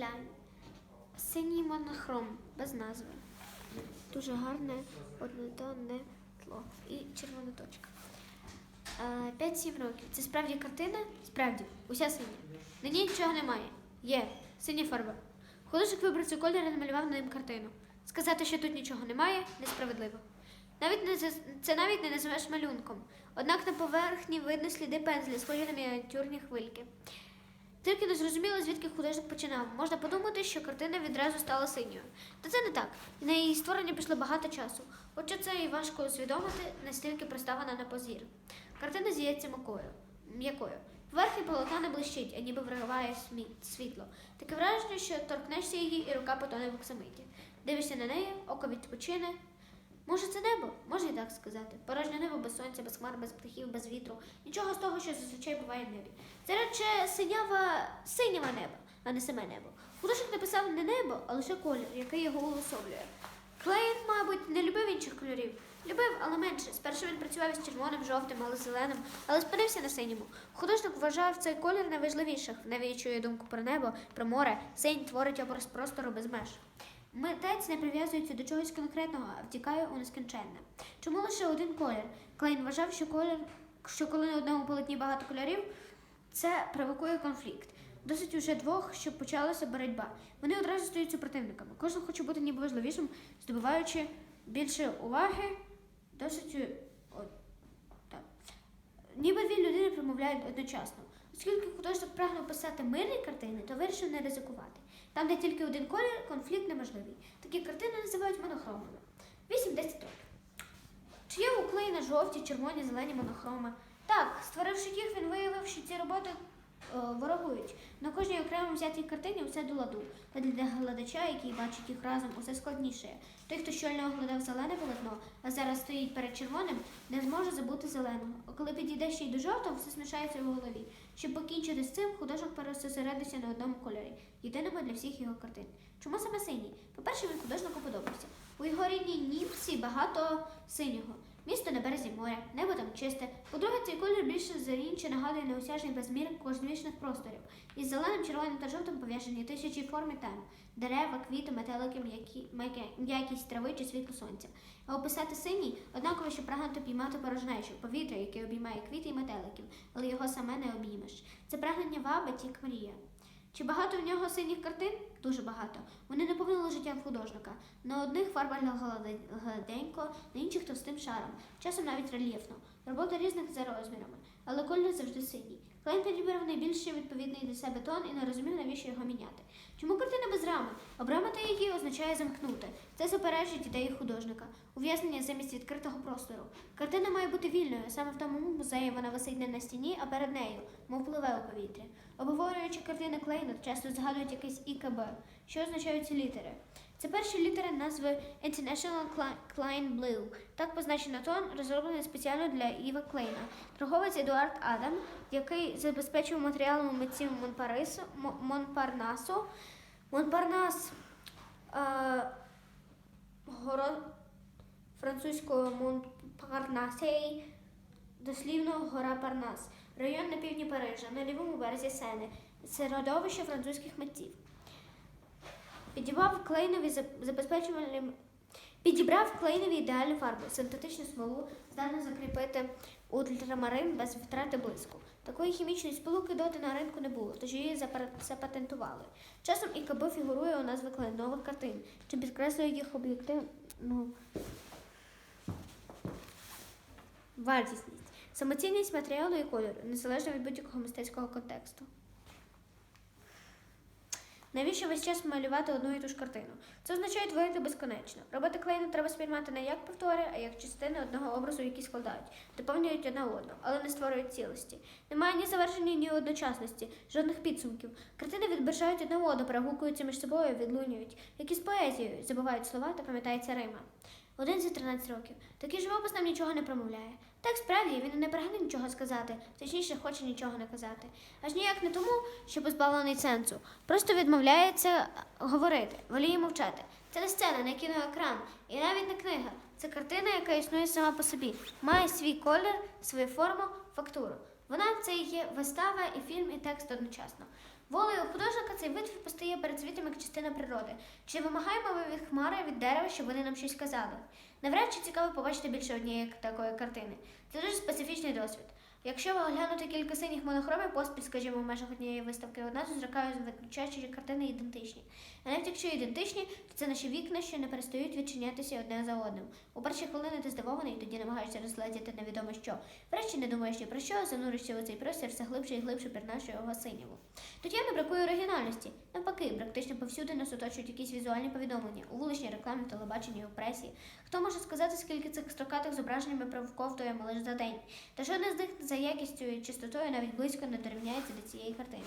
Глянь. Синій монохром без назви. Дуже гарне однотонне тло і червона точка. Е, 5-7 років. Це справді картина? Справді, уся синя. На ній нічого немає. Є синя фарба. Художник вибрав цей колір і намалював на ним картину. Сказати, що тут нічого немає, несправедливо. Навіть не це навіть не називаєш малюнком. Однак на поверхні видно сліди пензля, схожі на мініатюрні хвильки. Тільки не зрозуміло, звідки художник починав. Можна подумати, що картина відразу стала синьою. Та це не так. На її створення пішло багато часу. Хоча це і важко усвідомити, настільки проста вона на позір. Картина зіється м'якою. м'якою. Поверхня полотна не блищить, а ніби вриває смі- світло. Таке враження, що торкнешся її, і рука потоне в оксамиті. Дивишся на неї, око відпочине. Може, це небо? Можна і так сказати. Порожнє небо без сонця, без хмар, без птахів, без вітру. Нічого з того, що зазвичай буває в небі. Це радше синява, синєве небо, а не саме небо. Художник написав не небо, а лише колір, який його уособлює. Клейн, мабуть, не любив інших кольорів. Любив, але менше. Спершу він працював із червоним, жовтим, але зеленим, але спинився на синьому. Художник вважав цей колір найважливіших, навіючує думку про небо, про море. Синь творить образ простору без меж. Митець не прив'язується до чогось конкретного, а втікає у нескінченне. Чому лише один колір? Клейн вважав, що колір, що коли на одному полотні багато кольорів, це провокує конфлікт. Досить уже двох, щоб почалася боротьба. Вони одразу стають супротивниками. Кожен хоче бути ніби важливішим, здобуваючи більше уваги, досить е, о, так. Ніби дві людини промовляють одночасно. Оскільки художник прагнув писати мирні картини, то вирішив не ризикувати. Там, де тільки один колір, конфлікт неможливий. Такі картини називають монохромами. 8-10 років. Чи є у Клейна жовті, червоні, зелені монохроми? Так, створивши їх, він виявив, що ці роботи ворогують. На кожній окремо взятій картині все до ладу. Та для глядача, який бачить їх разом, усе складніше. Той, хто щойно оглядав зелене полотно, а зараз стоїть перед червоним, не зможе забути зеленого. А коли підійде ще й до жовтого, все смішається в голові. Щоб покінчити з цим, художник пересосередився на одному кольорі, єдиному для всіх його картин. Чому саме синій? По-перше, він художнику подобався. У його рідній ніпсі багато синього. Місто на березі моря, небо там чисте. По-друге, цей колір більше за інші нагадує неосяжний безмір космічних просторів. Із зеленим, червоним та жовтим пов'язані тисячі форм і тем. Дерева, квіти, метелики, м'якість трави чи світло сонця. А описати синій однаково, що прагнути піймати порожнечу, повітря, яке обіймає квіти і метеликів, але його саме не обіймеш. Це прагнення вабить, як мрія. Чи багато в нього синіх картин? Дуже багато. Вони наповнили життям художника. На одних фарбально гладенько, на інших товстим шаром, часом навіть рельєфно. Робота різних за розмірами, але колір завжди синій. Клейн підібрав найбільший відповідний для себе тон і не розумів, навіщо його міняти. Чому картина без рами? Обрамити її означає замкнути. Це суперечить ідеї художника. Ув'язнення замість відкритого простору. Картина має бути вільною. Саме в тому музеї вона висить не на стіні, а перед нею, мов пливе у повітрі. Обговорюючи картини Клейна, часто згадують якесь ІКБ, що означають ці літери. Це перші літери назви International Klein Blue. Так позначено тон, розроблений спеціально для Іва Клейна. Торговець Едуард Адам, який забезпечив матеріалами митців Монпарису, Монпарнасу. Монпарнас е, горо французького Монпарнасей, дослівно гора Парнас, район на півдні Парижа, на лівому березі Сени, середовище французьких митців. Підібрав клейнові заб- забезпечувальні. Підібрав клейнові ідеальну фарбу, синтетичну смолу, здатну закріпити ультрамарин без втрати блиску. Такої хімічної сполуки доти на ринку не було, тож її запатентували. Часом ІКБ фігурує у назві клейнових картин, що підкреслює їх об'єктивну вартісність, самоцінність матеріалу і кольору, незалежно від будь-якого мистецького контексту. Навіщо весь час малювати одну і ту ж картину? Це означає творити безконечно. Роботи клейну треба сприймати не як повтори, а як частини одного образу, які складають, доповнюють одна одну, але не створюють цілості. Немає ні завершення, ні одночасності, жодних підсумків. Картини відбирають одна воду, перегукуються між собою, відлунюють. Як із поезією, забувають слова та пам'ятається Рима. Один за 13 років. Такий живопис нам нічого не промовляє. Так справді він не прагне нічого сказати, точніше хоче нічого не казати. Аж ніяк не тому, що позбавлений сенсу. Просто відмовляється говорити, воліє мовчати. Це не сцена, не кіноекран, і навіть не книга. Це картина, яка існує сама по собі, має свій колір, свою форму, фактуру. Вона це і є вистава, і фільм, і текст одночасно. Волею художника цей витвір постає перед світом як частина природи. Чи вимагаємо ми від хмари від дерева, щоб вони нам щось казали? Навряд чи цікаво побачити більше однієї такої картини. Це дуже специфічний досвід. Якщо оглянути кілька синіх монохромів поспіль, скажімо, в межах однієї виставки, зракаю виключаючи, що картини ідентичні. А навіть якщо ідентичні, то це наші вікна, що не перестають відчинятися одне за одним. У перші хвилини ти здивований, тоді намагаєшся розгледіти невідомо що. Врешті не думаєш ні про що, зануришся у цей простір все глибше і глибше пірнашує його синього. Тут явно бракує оригінальності. Навпаки, практично повсюди нас оточують якісь візуальні повідомлення у вуличній рекламі, телебаченні, у пресі. Хто може сказати, скільки цих строкатих зображень ми провковтуємо лише за день? Та жодне з них за якістю і чистотою навіть близько не дорівняється до цієї картини.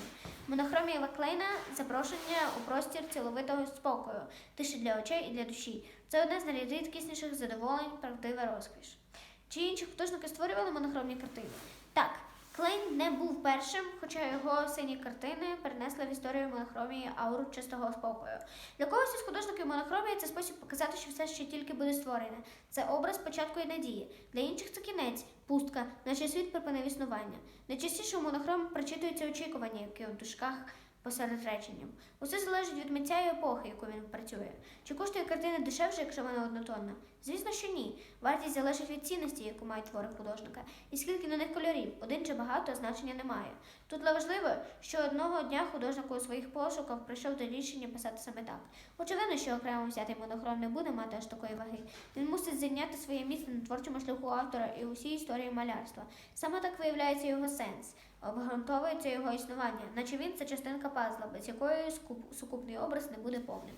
Монохромія Ваклейна запрошення у простір ціловитого спокою, тиші для очей і для душі. Це одне з найрідкісніших задоволень, правдива розкіш. Чи інші художники створювали монохромні картини? Так, Клейн не був першим, хоча його сині картини перенесли в історію монохромії ауру чистого спокою. Для когось із художників монохромія це спосіб показати, що все ще тільки буде створене. Це образ початку і надії. Для інших це кінець, пустка, наче світ припинив існування. Найчастіше монохром прочитується очікування, яке у дужках посеред реченням. Усе залежить від митця і епохи, яку він працює. Чи коштує картина дешевше, якщо вона однотонна? Звісно, що ні. Вартість залежить від цінності, яку мають твори художника, і скільки на них кольорів, один чи багато значення немає. Тут важливо, що одного дня художник у своїх пошуках прийшов до рішення писати саме так. Очевидно, що окремо взятий монохром не буде мати аж такої ваги. Він мусить зайняти своє місце на творчому шляху автора і усій історії малярства. Саме так виявляється його сенс. Обґрунтовується його існування, наче він це частинка пазла, без якої сукупний образ не буде повним.